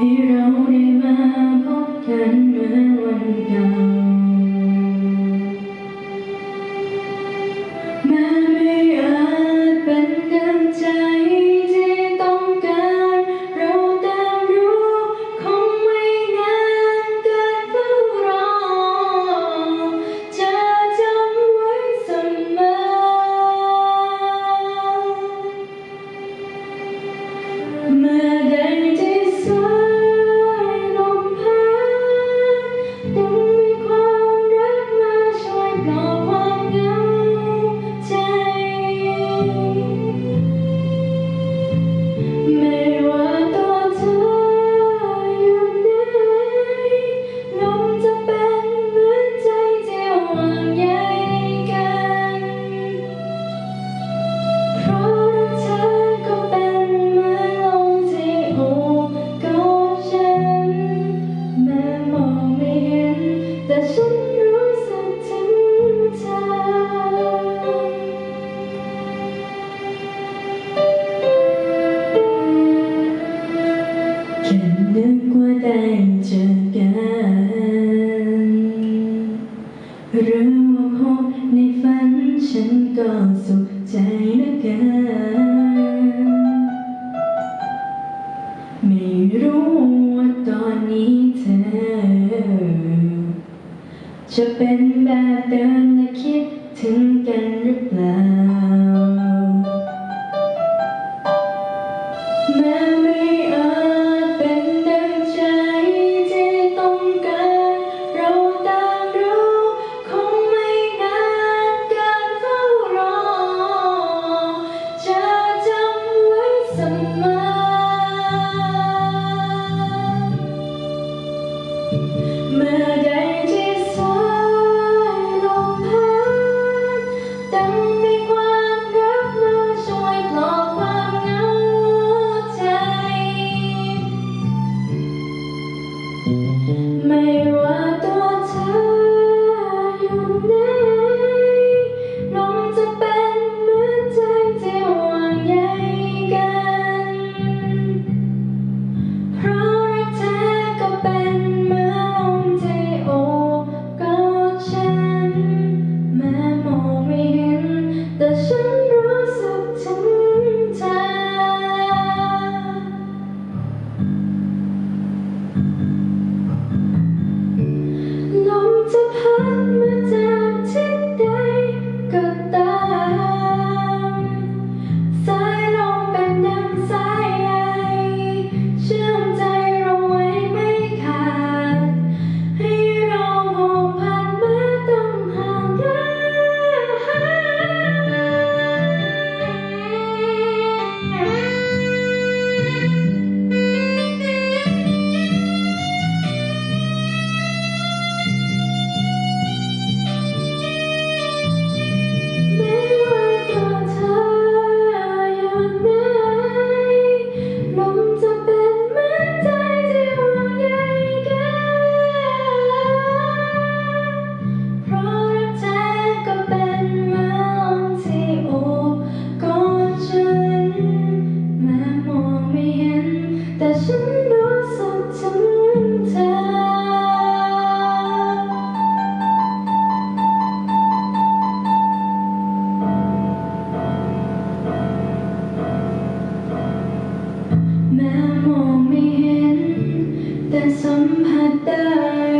이런 우리만 복된 늘 원경. ฉันนึกว่าได้เจอกันหรือว่าพบในฝันฉันก็สุขใจเหลืกันไม่รู้ว่าตอนนี้เธอ จะเป็นแบบเดิมและคิดถึงกันหรือเปล่า ฉันรู้สึกถึงเธอ แม้มองไม่เห็น แต่สัมผัสได้